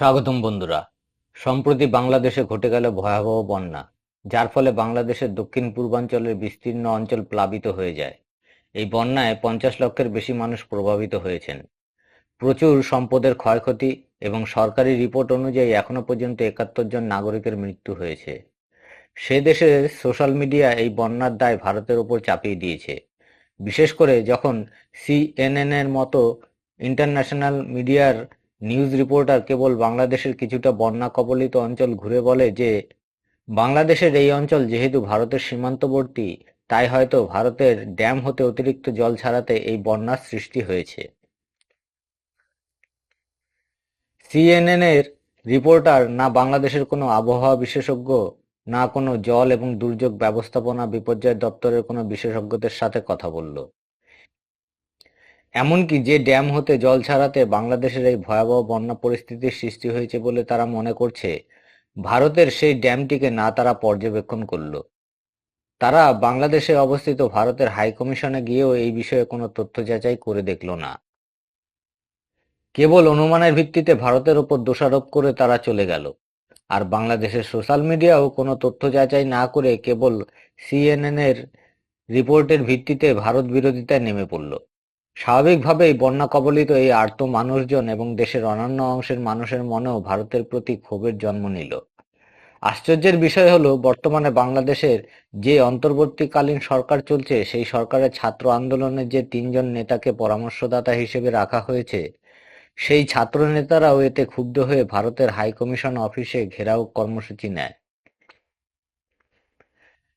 স্বাগতম বন্ধুরা। সম্প্রতি বাংলাদেশে ঘটে গেল ভয়াবহ বন্যা, যার ফলে বাংলাদেশের দক্ষিণ পূর্বাঞ্চলের বিস্তীর্ণ অঞ্চল প্লাবিত হয়ে যায়। এই বন্যায় পঞ্চাশ লক্ষের বেশি মানুষ প্রভাবিত হয়েছেন। প্রচুর সম্পদের ক্ষয়ক্ষতি এবং সরকারি রিপোর্ট অনুযায়ী এখনও পর্যন্ত একাত্তর জন নাগরিকের মৃত্যু হয়েছে। সে দেশে সোশ্যাল মিডিয়া এই বন্যার দায় ভারতের ওপর চাপিয়ে দিয়েছে। বিশেষ করে যখন সিএনএন এর মতো ইন্টারন্যাশনাল মিডিয়ার নিউজ রিপোর্টার কেবল বাংলাদেশের কিছুটা বন্যা কবলিত অঞ্চল ঘুরে বলে যে, বাংলাদেশের এই অঞ্চল যেহেতু ভারতের সীমান্তবর্তী, তাই হয়তো ভারতের ড্যাম হতে অতিরিক্ত জল ছাড়াতে এই বন্যার সৃষ্টি হয়েছে। সিএনএন এর রিপোর্টার না বাংলাদেশের কোনো আবহাওয়া বিশেষজ্ঞ, না কোনো জল এবং দুর্যোগ ব্যবস্থাপনা বিপর্যয় দপ্তরের কোনো বিশেষজ্ঞদের সাথে কথা বলল। এমনকি যে ড্যাম হতে জল ছাড়াতে বাংলাদেশের এই ভয়াবহ বন্যা পরিস্থিতির সৃষ্টি হয়েছে বলে তারা মনে করছে, ভারতের সেই ড্যামটিকে না তারা পর্যবেক্ষণ করল। তারা বাংলাদেশে অবস্থিত ভারতের হাইকমিশনে গিয়েও এই বিষয়ে কোনো তথ্য যাচাই করে দেখল না। কেবল অনুমানের ভিত্তিতে ভারতের ওপর দোষারোপ করে তারা চলে গেল। আর বাংলাদেশের সোশ্যাল মিডিয়াও কোনো তথ্য যাচাই না করে কেবল সিএনএন এর রিপোর্টের ভিত্তিতে ভারত বিরোধিতায় নেমে পড়ল। স্বাভাবিকভাবেই বন্যা কবলিত এই আর্ত মানুষজন এবং দেশের অন্যান্য অংশের মানুষের মনেও ভারতের প্রতি ক্ষোভের জন্ম নিল। আশ্চর্যের বিষয় হলো, বর্তমানে বাংলাদেশের যে অন্তর্বর্তীকালীন সরকার চলছে, সেই সরকারের ছাত্র আন্দোলনের যে তিনজন নেতাকে পরামর্শদাতা হিসেবে রাখা হয়েছে, সেই ছাত্র নেতারাও এতে ক্ষুব্ধ হয়ে ভারতের হাইকমিশন অফিসে ঘেরাও কর্মসূচি নেয়।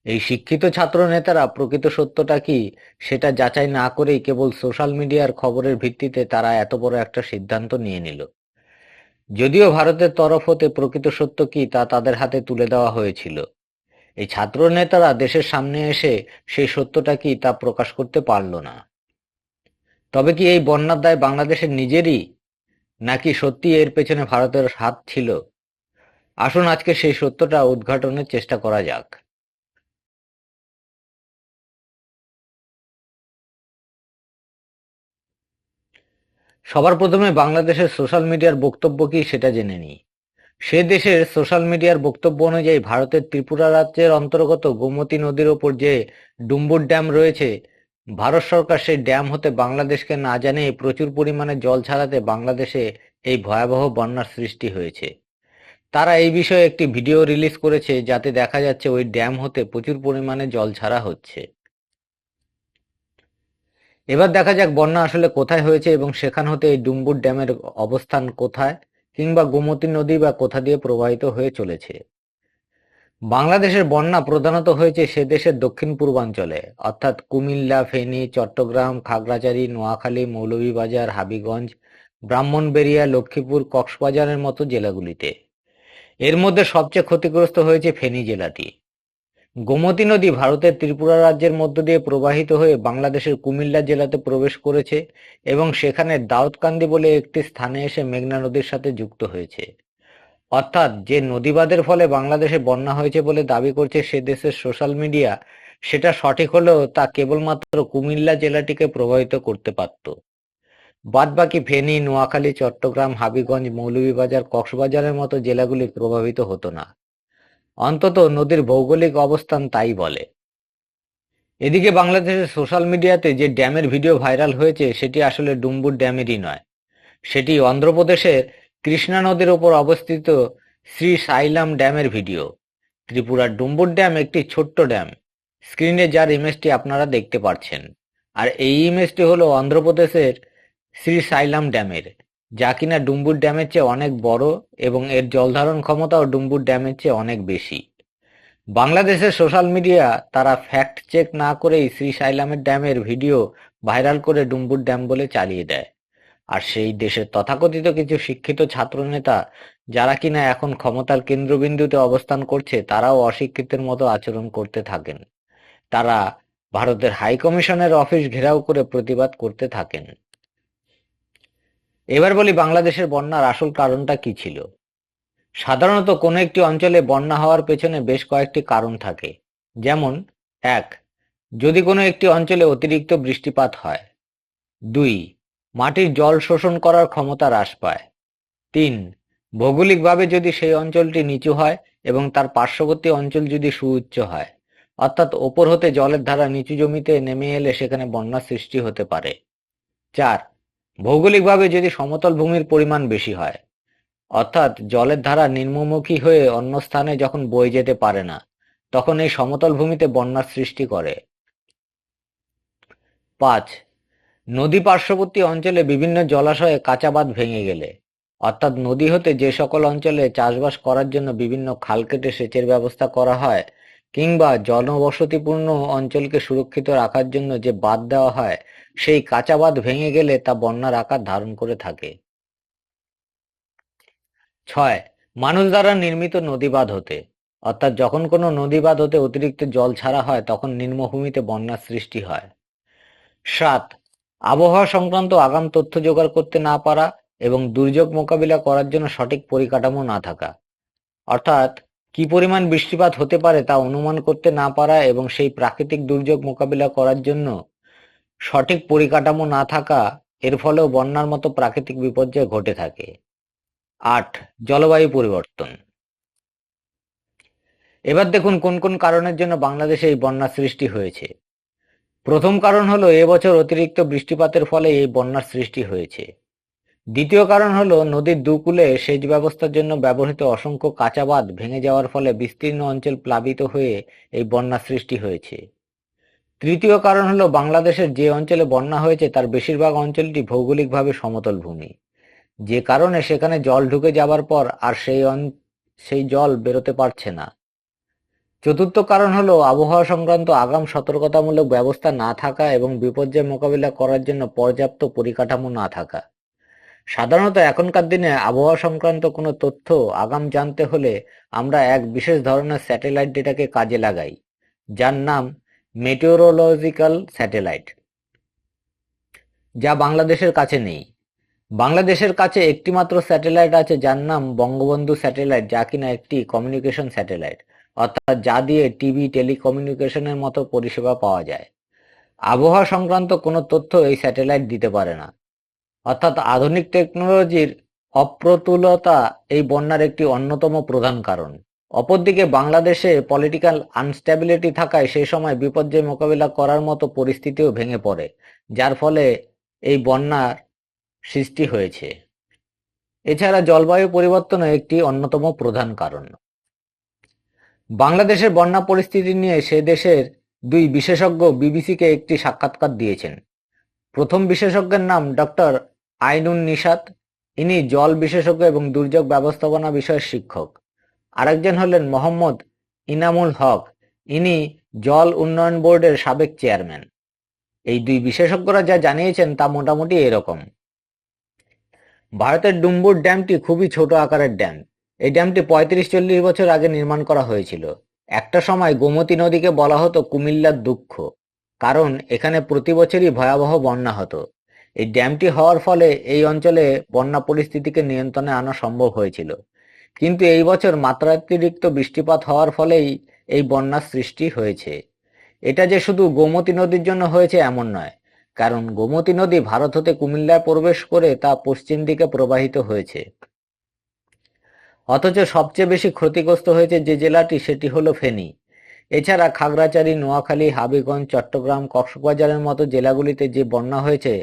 এই শিক্ষিত ছাত্র নেতারা প্রকৃত সত্যটা কি সেটা যাচাই না করেই কেবল সোশ্যাল মিডিয়ার খবরের ভিত্তিতে তারা এত বড় একটা সিদ্ধান্ত নিয়ে নিল। যদিও ভারতের তরফ হতে প্রকৃত সত্য কি তা তাদের হাতে তুলে দেওয়া হয়েছিল। এই ছাত্র নেতারা দেশের সামনে এসে সেই সত্যটা কি তা প্রকাশ করতে পারল না। তবে কি এই বন্যার দায় বাংলাদেশের নিজেরই? নাকি সত্যি এর পেছনে ভারতের হাত ছিল? আসুন আজকে সেই সত্যটা উদ্ঘাটনের চেষ্টা করা যাক। সবার প্রথমে বাংলাদেশের সোশ্যাল মিডিয়ার বক্তব্য কি সেটা জেনে নিই। সে দেশের সোশ্যাল মিডিয়ার বক্তব্য অনুযায়ী ভারতের ত্রিপুরা রাজ্যের অন্তর্গত গোমতী নদীর ওপর যে ডুম্বুর ড্যাম রয়েছে, ভারত সরকার সেই ড্যাম হতে বাংলাদেশকে না জানিয়ে প্রচুর পরিমাণে জল ছাড়াতে বাংলাদেশে এই ভয়াবহ বন্যার সৃষ্টি হয়েছে। তারা এই বিষয়ে একটি ভিডিও রিলিজ করেছে যাতে দেখা যাচ্ছে ওই ড্যাম হতে প্রচুর পরিমাণে জল ছাড়া হচ্ছে। এবার দেখা যাক বন্যা আসলে কোথায় হয়েছে এবং সেখান হতে এই ডুম্বুর ড্যামের অবস্থান কোথায় কিংবা গোমতী নদী বা কোথা দিয়ে প্রবাহিত হয়ে চলেছে। বাংলাদেশের বন্যা প্রধানত হয়েছে সে দেশের দক্ষিণ পূর্বাঞ্চলে, অর্থাৎ কুমিল্লা, ফেনী, চট্টগ্রাম, খাগড়াছড়ি, নোয়াখালী, মৌলভীবাজার, হাবিগঞ্জ, ব্রাহ্মণবেড়িয়া, লক্ষ্মীপুর, কক্সবাজারের মতো জেলাগুলিতে। এর মধ্যে সবচেয়ে ক্ষতিগ্রস্ত হয়েছে ফেনী জেলাটি। গোমতী নদী ভারতের ত্রিপুরা রাজ্যের মধ্য দিয়ে প্রবাহিত হয়ে বাংলাদেশের কুমিল্লা জেলাতে প্রবেশ করেছে এবং সেখানে দাউদকান্দি বলে একটি স্থানে এসে মেঘনা নদীর সাথে যুক্ত হয়েছে। অর্থাৎ যে নদীবাদের ফলে বাংলাদেশে বন্যা হয়েছে বলে দাবি করছে সে দেশের সোশ্যাল মিডিয়া, সেটা সঠিক হলেও তা কেবলমাত্র কুমিল্লা জেলাটিকে প্রভাবিত করতে পারত। বাদবাকি ফেনী, নোয়াখালী, চট্টগ্রাম, হাবিগঞ্জ, মৌলভীবাজার, কক্সবাজারের মতো জেলাগুলি প্রভাবিত হতো না। অন্তত নদীর ভৌগোলিক অবস্থান তাই বলে। এদিকে বাংলাদেশের সোশ্যাল মিডিয়াতে যে ড্যামের ভিডিও ভাইরাল হয়েছে, সেটি আসলে ডুম্বুর ড্যামেরই নয়। সেটি অন্ধ্রপ্রদেশের কৃষ্ণা নদীর ওপর অবস্থিত শ্রী সাইলাম ড্যামের ভিডিও। ত্রিপুরার ডুম্বুর ড্যাম একটি ছোট্ট ড্যাম। স্ক্রিনে যার ইমেজটি আপনারা দেখতে পাচ্ছেন আর এই ইমেজটি হলো অন্ধ্রপ্রদেশের শ্রী সাইলাম ড্যামের। যা কিনা ডুম্বুর ড্যামের চেয়ে অনেক বড় এবং এর জলধারণ ক্ষমতাও ডুম্বুর ড্যামের চেয়ে অনেক বেশি। বাংলাদেশের সোশ্যাল মিডিয়া তারা ফ্যাক্ট চেক না করেই শ্রী সাইলামের ড্যামের ভিডিও ভাইরাল করে ডুম্বুর ড্যাম বলে চালিয়ে দেয়। আর সেই দেশের তথাকথিত কিছু শিক্ষিত ছাত্র নেতা যারা কিনা এখন ক্ষমতার কেন্দ্রবিন্দুতে অবস্থান করছে, তারাও অশিক্ষিতের মতো আচরণ করতে থাকেন। তারা ভারতের হাই কমিশনের অফিস ঘেরাও করে প্রতিবাদ করতে থাকেন। এবার বলি বাংলাদেশের বন্যার আসল কারণটা কি ছিল? সাধারণত কোনো একটি অঞ্চলে বন্যা হওয়ার পেছনে বেশ কয়েকটি কারণ থাকে। যেমন, এক, যদি কোনো একটি অঞ্চলে অতিরিক্ত বৃষ্টিপাত হয়। দুই, মাটির জল শোষণ করার ক্ষমতা হ্রাস পায়। তিন, ভৌগোলিকভাবে যদি সেই অঞ্চলটি নিচু হয় এবং তার পার্শ্ববর্তী অঞ্চল যদি সুউচ্চ হয়, অর্থাৎ ওপর হতে জলের ধারা নিচু জমিতে নেমে এলে সেখানে বন্যার সৃষ্টি হতে পারে। চার ভৌগোলিকভাবে যদি সমতল ভূমির পরিমাণ বেশি হয়, অর্থাৎ জলের ধারা নিম্নমুখী হয়ে অন্য স্থানে যখন বয়ে যেতে পারে না, তখন এই সমতল ভূমিতে বন্যার সৃষ্টি করে। পাঁচ, নদী পার্শ্ববর্তী অঞ্চলে বিভিন্ন জলাশয়ে কাঁচা ভেঙে গেলে, অর্থাৎ নদী হতে যে সকল অঞ্চলে চাষবাস করার জন্য বিভিন্ন খাল কেটে সেচের ব্যবস্থা করা হয়, কিংবা জনবসতিপূর্ণ অঞ্চলকে সুরক্ষিত রাখার জন্য যে বাঁধ দেওয়া হয় সেই কাঁচা বাঁধ ভেঙে গেলে তা বন্যার আকার ধারণ করে থাকে। ছয়, মানুষ দ্বারা নির্মিত নদী বাঁধ হতে। অর্থাৎ যখন কোনো নদী বাঁধ হতে অতিরিক্ত জল ছাড়া হয়, তখন নিম্নভূমিতে বন্যার সৃষ্টি হয়। সাত, আবহাওয়া সংক্রান্ত আগাম তথ্য জোগাড় করতে না পারা এবং দুর্যোগ মোকাবিলা করার জন্য সঠিক পরিকাঠামো না থাকা। অর্থাৎ কি পরিমাণ বৃষ্টিপাত হতে পারে তা অনুমান করতে না পারা এবং সেই প্রাকৃতিক দুর্যোগ মোকাবিলা করার জন্য সঠিক পরিকাঠামো না থাকা, এর ফলেও বন্যার মতো প্রাকৃতিক বিপর্যয় ঘটে থাকে। আট, জলবায়ু পরিবর্তন। এবার দেখুন কোন কোন কারণের জন্য বাংলাদেশে এই বন্যার সৃষ্টি হয়েছে। প্রথম কারণ হলো এবছর অতিরিক্ত বৃষ্টিপাতের ফলে এই বন্যার সৃষ্টি হয়েছে। দ্বিতীয় কারণ হলো নদীর দুকূলে সেচ ব্যবস্থার জন্য ব্যবহৃত অসংখ্য কাঁচা বাঁধ ভেঙে যাওয়ার ফলে বিস্তীর্ণ অঞ্চল প্লাবিত হয়ে এই বন্যার সৃষ্টি হয়েছে। তৃতীয় কারণ হলো বাংলাদেশের যে অঞ্চলে বন্যা হয়েছে, তার বেশিরভাগ অঞ্চলটি ভৌগোলিকভাবে সমতল ভূমি। যে কারণে সেখানে জল ঢুকে যাবার পর আর সেই সেই জল বেরোতে পারছে না। চতুর্থ কারণ হলো আবহাওয়া সংক্রান্ত আগাম সতর্কতামূলক ব্যবস্থা না থাকা এবং বিপর্যয় মোকাবিলা করার জন্য পর্যাপ্ত পরিকাঠামো না থাকা। সাধারণত এখনকার দিনে আবহাওয়া সংক্রান্ত কোনো তথ্য আগাম জানতে হলে আমরা এক বিশেষ ধরনের স্যাটেলাইট ডেটাকে কাজে লাগাই, যার নাম মেটেওরোলজিক্যাল স্যাটেলাইট যা বাংলাদেশের কাছে নেই। বাংলাদেশের কাছে একটিমাত্র স্যাটেলাইট আছে, যার নাম বঙ্গবন্ধু স্যাটেলাইট যা কিনা একটি কমিউনিকেশন স্যাটেলাইট অর্থাৎ যা দিয়ে টিভি টেলিকমিউনিকেশনের মতো পরিষেবা পাওয়া যায়। আবহাওয়া সংক্রান্ত কোনো তথ্য এই স্যাটেলাইট দিতে পারে না। অর্থাৎ আধুনিক টেকনোলজির অপ্রতুলতা এই বন্যার একটি অন্যতম প্রধান কারণ। অপরদিকে বাংলাদেশে পলিটিক্যাল আনস্টেবিলিটি থাকায় সেই সময় বিপর্যয় মোকাবিলা করার মতো পরিস্থিতিও ভেঙে পড়ে, যার ফলে এই বন্যার সৃষ্টি হয়েছে। এছাড়া জলবায়ু পরিবর্তনও একটি অন্যতম প্রধান কারণ। বাংলাদেশের বন্যা পরিস্থিতি নিয়ে সে দেশের দুই বিশেষজ্ঞ বিবিসিকে একটি সাক্ষাৎকার দিয়েছেন। প্রথম বিশেষজ্ঞের নাম ডক্টর আইনুন নিশাত। ইনি জল বিশেষজ্ঞ এবং দুর্যোগ ব্যবস্থাপনা বিষয়ের শিক্ষক। আরেকজন হলেন মোহাম্মদ ইনামুল হক। ইনি জল উন্নয়ন বোর্ডের সাবেক চেয়ারম্যান। এই দুই বিশেষজ্ঞরা যা জানিয়েছেন তা মোটামুটি এরকম। ভারতের ডুম্বুর ড্যামটি খুবই ছোট আকারের ড্যাম। এই ড্যামটি পঁয়ত্রিশ চল্লিশ বছর আগে নির্মাণ করা হয়েছিল। একটা সময় গোমতী নদীকে বলা হতো কুমিল্লার দুঃখ, কারণ এখানে প্রতি বছরই ভয়াবহ বন্যা হতো। এই ড্যামটি হওয়ার ফলে এই অঞ্চলে বন্যা পরিস্থিতিকে নিয়ন্ত্রণে আনা সম্ভব হয়েছিল। কিন্তু এই বছর মাত্রাতিরিক্ত বৃষ্টিপাত হওয়ার ফলেই এই বন্যার সৃষ্টি হয়েছে। এটা যে শুধু গোমতী নদীর জন্য হয়েছে এমন নয়, কারণ গোমতী নদী ভারত হতে কুমিল্লায় প্রবেশ করে তা পশ্চিম দিকে প্রবাহিত হয়েছে। অথচ সবচেয়ে বেশি ক্ষতিগ্রস্ত হয়েছে যে জেলাটি সেটি হলো ফেনী। এছাড়া খাগড়াছড়ি, নোয়াখালী, হাবিগঞ্জ, চট্টগ্রাম, কক্সবাজারের মতো জেলাগুলিতে যে বন্যা হয়েছে,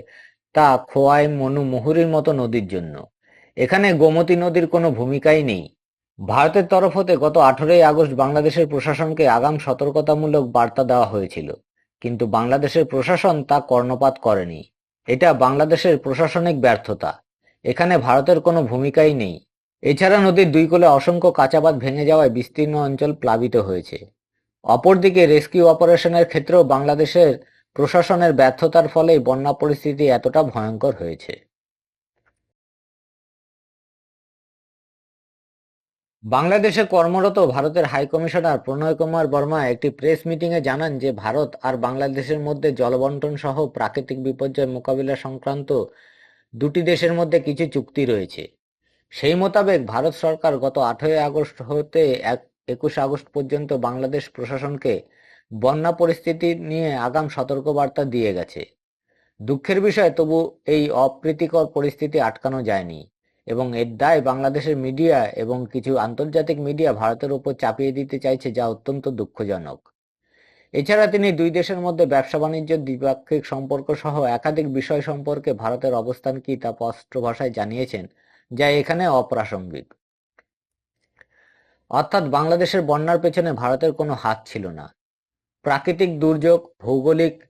তা খোয়াই, মনু, মুহুরীর মতো নদীর জন্য। এখানে গোমতী নদীর কোনো ভূমিকাই নেই। ভারতের তরফ হতে গত আঠেরোই আগস্ট বাংলাদেশের প্রশাসনকে আগাম সতর্কতামূলক বার্তা দেওয়া হয়েছিল, কিন্তু বাংলাদেশের প্রশাসন তা কর্ণপাত করেনি। এটা বাংলাদেশের প্রশাসনিক ব্যর্থতা। এখানে ভারতের কোনো ভূমিকাই নেই। এছাড়া নদীর দুই কোলে অসংখ্য কাঁচাবাদ ভেঙে যাওয়ায় বিস্তীর্ণ অঞ্চল প্লাবিত হয়েছে। অপরদিকে রেস্কিউ অপারেশনের ক্ষেত্রেও বাংলাদেশের প্রশাসনের ব্যর্থতার ফলেই বন্যা পরিস্থিতি এতটা ভয়ঙ্কর হয়েছে। বাংলাদেশে কর্মরত ভারতের হাইকমিশনার প্রণয় কুমার বর্মা একটি প্রেস মিটিংয়ে জানান যে ভারত আর বাংলাদেশের মধ্যে জলবন্টন সহ প্রাকৃতিক বিপর্যয় মোকাবিলা সংক্রান্ত দুটি দেশের মধ্যে কিছু চুক্তি রয়েছে। সেই মোতাবেক ভারত সরকার গত আঠেরোই আগস্ট হতে এক একুশ আগস্ট পর্যন্ত বাংলাদেশ প্রশাসনকে বন্যা পরিস্থিতি নিয়ে আগাম সতর্কবার্তা দিয়ে গেছে। দুঃখের বিষয়, তবু এই অপ্রীতিকর পরিস্থিতি আটকানো যায়নি। এবং এর দায় বাংলাদেশের মিডিয়া এবং কিছু আন্তর্জাতিক মিডিয়া ভারতের উপর চাপিয়ে দিতে চাইছে যা অত্যন্ত দুঃখজনক। এছাড়া তিনি দুই দেশের মধ্যে ব্যবসা বাণিজ্য, দ্বিপাক্ষিক সম্পর্ক সহ একাধিক বিষয় সম্পর্কে ভারতের অবস্থান কি তা স্পষ্ট ভাষায় জানিয়েছেন, যা এখানে অপ্রাসঙ্গিক। অর্থাৎ বাংলাদেশের বন্যার পেছনে ভারতের কোনো হাত ছিল না। প্রাকৃতিক দুর্যোগ, ভৌগোলিক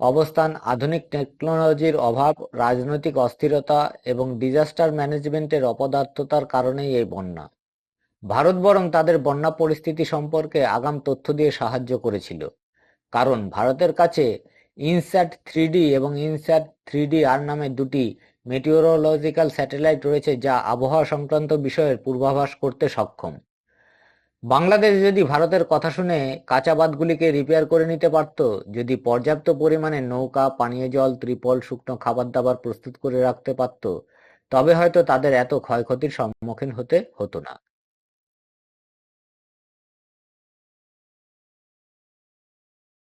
অবস্থান, আধুনিক টেকনোলজির অভাব, রাজনৈতিক অস্থিরতা এবং ডিজাস্টার ম্যানেজমেন্টের অপদার্থতার কারণেই এই বন্যা। ভারত বরং তাদের বন্যা পরিস্থিতি সম্পর্কে আগাম তথ্য দিয়ে সাহায্য করেছিল। কারণ ভারতের কাছে ইনস্যাট থ্রিডি এবং ইনস্যাট থ্রিডি আর নামে দুটি মেটিওরোলজিক্যাল স্যাটেলাইট রয়েছে যা আবহাওয়া সংক্রান্ত বিষয়ের পূর্বাভাস করতে সক্ষম। বাংলাদেশ যদি ভারতের কথা শুনে কাঁচা বাঁধগুলিকে রিপেয়ার করে নিতে পারত, যদি পর্যাপ্ত পরিমাণে নৌকা, পানীয় জল, ত্রিপল, শুকনো খাবার দাবার প্রস্তুত করে রাখতে পারত, তবে হয়তো তাদের এত ক্ষয়ক্ষতির সম্মুখীন হতে হতো না।